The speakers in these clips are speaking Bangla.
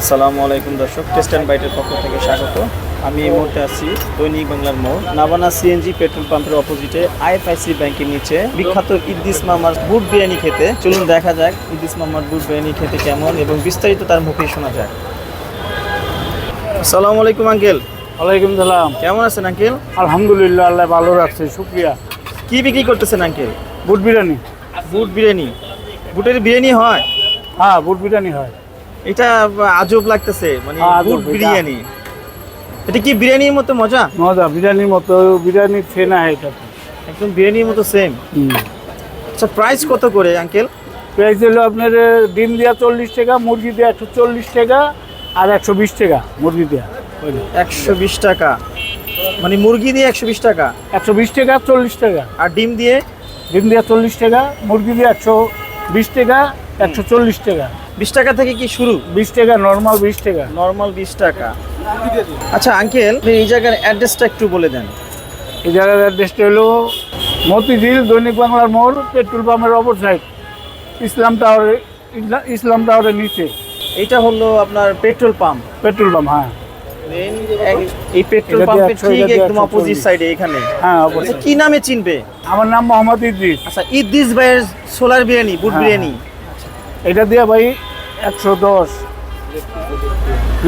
আসসালামু আলাইকুম দর্শক টেস্ট অ্যান্ড বাইটের পক্ষ থেকে স্বাগত। আমি এই মুহূর্তে আছি দৈনিক বাংলার মোড়। নাবানা সিএনজি পেট্রোল পাম্পের অপোজিটে আইএফআইসি ব্যাংকের নিচে। বিখ্যাত ইদ্দিস মামার বুট বিরিয়ানি খেতে। চলুন দেখা যাক ইদ্দিস মামার বুট বিরিয়ানি খেতে কেমন এবং বিস্তারিত তার মুখেই শোনা যাক। আসসালামু আলাইকুম আঙ্কেল। ওয়ালাইকুম সালাম। কেমন আছেন আঙ্কেল? আলহামদুলিল্লাহ আল্লাহ ভালো রাখছে শুক্রিয়া। কি বিক্রি করতেছেন আঙ্কেল? বুট বিরিয়ানি। বুট বিরিয়ানি। বুটের বিরিয়ানি হয়? হ্যাঁ বুট বিরিয়ানি হয়। এটা আজব লাগতেছে মানে আজব, বিরিয়ানি। এটা কি বিরিয়ানির মতো মজা? মজা বিরিয়ানির মতো বিরিয়ানি ফেনা এটা। একদম বিরিয়ানির মতো সেম আচ্ছা প্রাইস কত করে আঙ্কেল প্রাইস হলো আপনার ডিম দেওয়া চল্লিশ টাকা মুরগি দেওয়া একশো চল্লিশ টাকা আর একশো বিশ টাকা মুরগি দেওয়া একশো বিশ টাকা। মানে মুরগি দিয়ে একশো বিশ টাকা? একশো বিশ টাকা চল্লিশ টাকা। আর ডিম দিয়ে? ডিম দেওয়া চল্লিশ টাকা মুরগি দিয়ে একশো বিশ টাকা একশো চল্লিশ টাকা। বিশ টাকা থেকে কি শুরু? বিশ টাকা নর্মাল বিশ টাকা। নর্মাল বিশ টাকা। আচ্ছা আঙ্কেল আপনি এই জায়গার অ্যাড্রেসটা একটু বলে দেন। এই জায়গার অ্যাড্রেসটা হলো মতিঝিল দৈনিক বাংলার মোড় পেট্রোল পাম্পের অপর সাইড ইসলাম টাওয়ারে ইসলাম টাওয়ারের নিচে। এইটা হলো আপনার পেট্রোল পাম্প। পেট্রোল পাম্প হ্যাঁ। এই পেট্রোল এটা পাম্পের ঠিক একদম অপোজিট সাইডে এখানে। হ্যাঁ আচ্ছা, কি নামে চিনবে? আমার নাম মোহাম্মদ ইদ্রিস। আচ্ছা ইদ্দিস ভাইয়ের সোলার বিরিয়ানি বুট হ্যাঁ। বিরিয়ানি। এটা দিয়ে ভাই একশো দশ।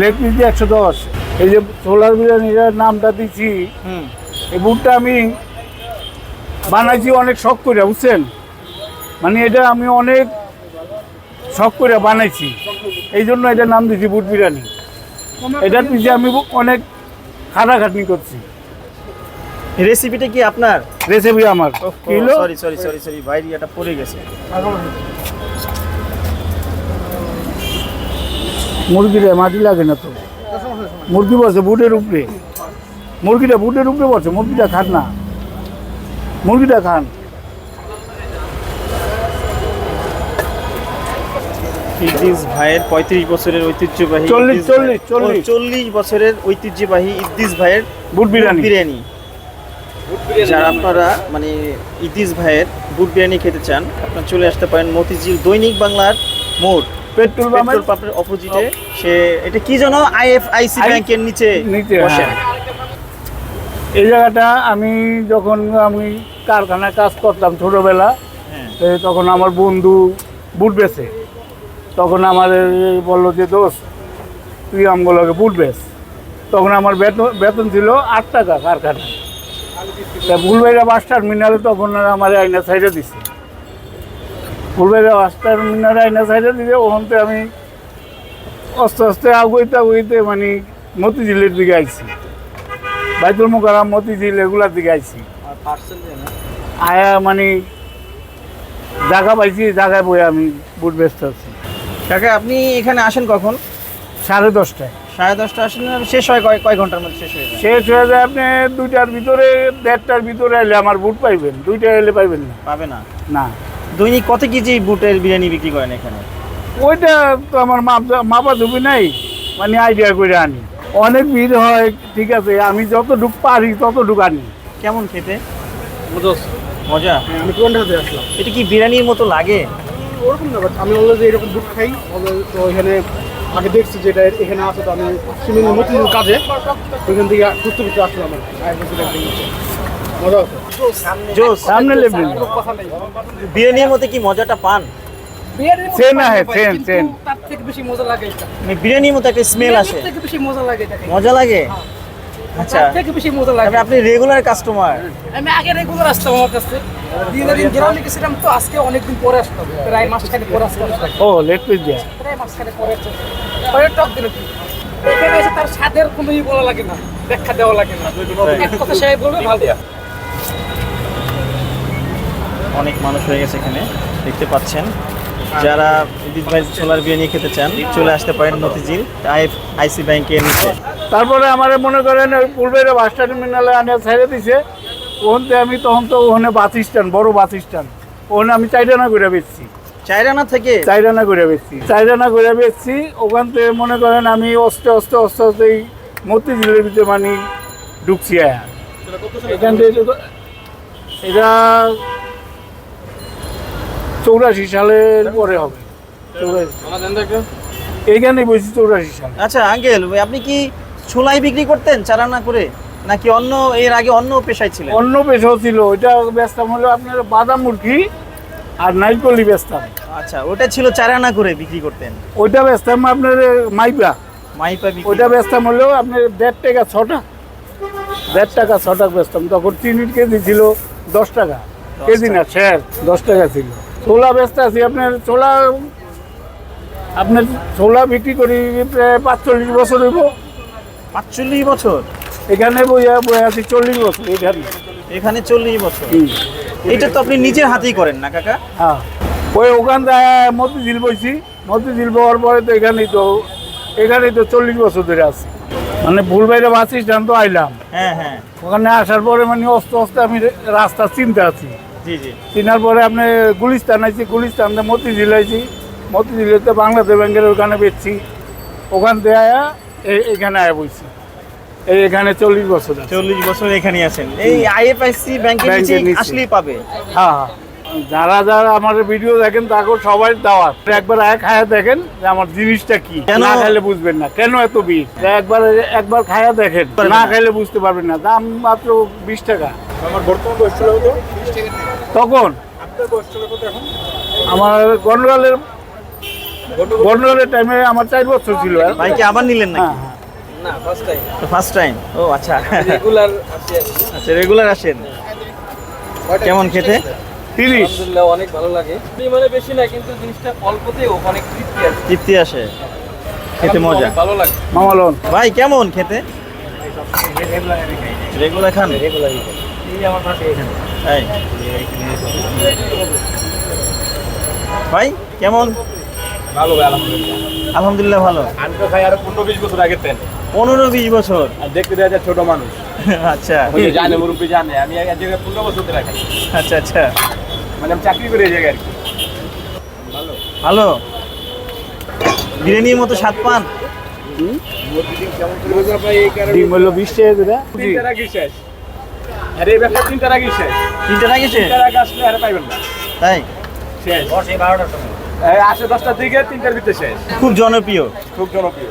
লেগ পিস একশো দশ। এই যে সোলার বিরিয়ানির নামটা দিচ্ছি হুম। এই বুটটা আমি বানাইছি অনেক শখ করে বুঝছেন? মানে এটা আমি অনেক শখ করে বানাইছি। এই জন্য এটা নাম দিয়েছি বুট বিরিয়ানি। এটার পিছিয়ে আমি অনেক খাটাখাটনি করছি। রেসিপিটা কি আপনার? রেসিপি আমার। সরি সরি সরি সরি বাইরে এটা পড়ে গেছে। মুরগিটা মাটি লাগে না তো। মুরগি বসে বুটের উপরে। মুরগিটা বুটের উপরে বসে মুরগিটা খান না। মুরগিটা খান। ইদ্দিস ভাইয়ের পঁয়ত্রিশ বছরের ঐতিহ্যবাহী চল্লিশ, চল্লিশ, চল্লিশ। চল্লিশ বছরের ঐতিহ্যবাহী ইদ্দিস ভাইয়ের বুট বিরিয়ানি। বিরিয়ানি। যারা আপনারা মানে ইদ্দিস ভাইয়ের বুট বিরিয়ানি খেতে চান আপনারা চলে আসতে পারেন মতিঝিল দৈনিক বাংলার মোড়। পেট্রোল পাম্পের অপোজিটে সে এটা কি যেন আইএফআইসি ব্যাংকের নিচে নিচে, হ্যাঁ। এই জায়গাটা আমি যখন আমি কারখানায় কাজ করতাম ছোটোবেলা হ্যাঁ। তখন আমার বন্ধু বুট বেচে তখন এই বলল যে দোষ তুই আমগুলোকে বুট বেচ তখন আমার বেতন বেতন ছিল আট টাকা কারখানায়। তা ফুলবাইরা বাস টার্মিনালে তখন আমার আইনা সাইডে দিছে। ফুলবাইরা বাস টার্মিনালে আইনা সাইডে ওখান থেকে আমি আস্তে আস্তে আগুইতে আগুইতে মানে মতিঝিলের দিকে আইছি। বাইতুল মোকারাম মতিঝিল এগুলার দিকে আইছি। আয়া মানে জায়গা পাইছি জায়গায় বই আমি বুট ব্যস্ত আছি। কাকা আপনি এখানে আসেন কখন? সাড়ে দশটায়। সাড়ে দশটা আসেন শেষ হয় কয় কয় ঘণ্টার মধ্যে শেষ হয়ে শেষ হয়ে যায় আপনি দুইটার ভিতরে দেড়টার ভিতরে এলে আমার বুট পাইবেন দুইটা এলে পাইবেন না। পাবে না? না। দৈনিক কত কেজি বুটের বিরিয়ানি বিক্রি করেন এখানে? ওইটা তো আমার মাপ ধুবি নাই মানে আইডিয়া করে আনি। অনেক ভিড় হয় ঠিক আছে আমি যত যতটুক পারি ততটুক আনি। কেমন খেতে? মজা। আমি কোনটাতে আসলাম? এটা কি বিরিয়ানির মতো লাগে? ওরকম না আমি অলরেডি এরকম দুধ খাই তো এখানে আগে দেখছি যেটা এখানে আছে তো আমি সিমেন্টের মতিন কাজে ওইখান থেকে খুঁজতে খুঁজতে আসলাম আর সামনে লেবেল বিরিয়ানির মধ্যে কি মজাটা পান? বিরিয়ানির মতো চেন লাগে আহে, ভাই, চেন, কিন্তু চেন। তার থেকে বেশি মজা লাগে এটা। মানে বিরিয়ানির মতো একটা স্মেল আসে। থেকে বেশি মজা লাগে এটা মজা লাগে? আচ্ছা। তার থেকে বেশি মজা লাগে। আপনি রেগুলার কাস্টমার আমি আগে রেগুলার আসতাম আমার কাছে। দিন গ্রামে গেছিলাম তো আজকে অনেকদিন পরে আসতাম। প্রায় মাসখানে পরে আসতাম ও লেগ পিস দিয়া। প্রায় মাসখানে পরে আসতাম পরে টক দিল এখানে এসে তার স্বাদের কোনো ই বলা লাগে না ব্যাখ্যা দেওয়া লাগে না। এক কথা সাহেব বলবে ভালো। অনেক মানুষ হয়ে গেছে এখানে দেখতে পাচ্ছেন। যারা ইদিত ভাই সোলার বিরিয়ানি খেতে চান চলে আসতে পারেন মতিঝিল আইসি ব্যাংকের নিচে। তারপরে আমার মনে করেন ওই পূর্বের বাস টার্মিনালে আনে ছেড়ে দিছে ওখানতে আমি তখন তো ওখানে বাস স্ট্যান্ড বড় বাস স্ট্যান্ড ওখানে আমি চাইটানা করে বেচছি। চাইরানা থেকে? চাইরানা করে বেচছি। চাইরানা করে বেচছি ওখান থেকে মনে করেন আমি অস্তে অস্তে অস্তে অস্তে এই মতিঝিলের ভিতরে মানে ঢুকছি। এখান থেকে এটা চৌরাশি সালের পরে হবে। এইখানে বসি চৌরাশি সাল। আচ্ছা আঙ্কেল আপনি কি ছোলাই বিক্রি করতেন চারানা করে? নাকি অন্য এর আগে অন্য পেশায় ছিলেন? অন্য পেশাও ছিল ওইটা বেচতাম হলো আপনার বাদাম মুরগি আর নাইকলি বেচতাম আচ্ছা ওটা ছিল চারানা করে বিক্রি করতেন? ওইটা বেচতাম আপনার মাইপা। মাইপা বিক্রি ওইটা বেচতাম হলো আপনার দেড় টাকা ছটা দেড় টাকা ছটা বেচতাম তখন চিনির কেজি ছিল দশ টাকা। কেজি না শেয়ার দশ টাকা ছিল। ছোলা বেচতে আছি আপনার ছোলা আপনার ছোলা বিক্রি করি প্রায় পাঁচচল্লিশ বছর হইব। পাঁচচল্লিশ বছর? এখানে বইয়া বই আছি চল্লিশ বছর এখানে। এখানে চল্লিশ বছর। এটা তো আপনি নিজের হাতেই করেন না কাকা? হ্যাঁ। ওই ওখান মতিঝিল বইছি। মতিঝিল পাওয়ার পরে তো এখানেই তো এখানেই তো চল্লিশ বছর ধরে আছি। মানে ভুলবাইরে বাস স্ট্যান্ড তো আইলাম। হ্যাঁ হ্যাঁ। ওখানে আসার পরে মানে অস্তে অস্তে আমি রাস্তা চিনতে আছি। চিনার পরে আপনি গুলিস্তান আইছি গুলিস্তান থেকে মতিঝিল আইছি। মতিঝিলেতে বাংলাদেশ ব্যাংকের ওখানে বেচছি। ওখান থেকে আয়া এখানে আয়া বইছি। এই এখানে চল্লিশ বছর চল্লিশ বছর এখানে আছেন। এই আইএফআইসি ব্যাংকের। আসলেই পাবে। হ্যাঁ হ্যাঁ। যারা যারা আমার ভিডিও দেখেন তাকে সবাই দাওয়াত একবার এক খায়া দেখেন যে আমার জিনিসটা কি। না খাইলে বুঝবেন না। কেন এত বিষ একবার একবার খায়া দেখেন। না। খাইলে বুঝতে পারবেন না। দাম মাত্র বিশ টাকা। আমার বর্তমান বয়স ছিল তখন আমার গন্ডগোলের গন্ডগোলের টাইমে আমার চার বছর ছিল। ভাই কি আবার নিলেন হ্যাঁ নাকি? হ্যাঁ। না ফার্স্ট টাইম ও আচ্ছা। রেগুলার আসি। আচ্ছা রেগুলার আসেন। কেমন খেতে? তিরিশ। আলহামদুলিল্লাহ অনেক ভালো লাগে। পরিমাণে বেশি না কিন্তু জিনিসটা অল্পতেও অনেক তৃপ্তি আছে তৃপ্তি আসে। খেতে মজা। ভালো লাগে। মামালন। ভাই কেমন খেতে? রেগুলার খান? তাই ভাই কেমন? ভালো আলহামদুলিল্লাহ। আলহামদুলিল্লাহ ভালো। আমি তো খাই আরও পনেরো বিশ বছর আগে তেন পনেরো বিশ বছর? আর দেখতে দেখা যায় ছোট মানুষ। আচ্ছা। জানে মুরব্বী জানে আমি এক জায়গায় পনেরো বছর ধরে খাই আচ্ছা আচ্ছা। মানে আমি চাকরি করে এই জায়গায় আর কি। ভালো। বিরিয়ানির মতো স্বাদ পান? ডিম হলো বিশ টাকা করে। তিনটার আগে শেষ? আর এই ব্যবসা তিনটার আগে শেষ? তিনটা লাগেছে তিনটার আগে আসলে আর পাইবেন না। তাই? শেষ। এই আসে দশটার দিকে তিনটার ভিতরে শেষ। খুব জনপ্রিয়। খুব জনপ্রিয়।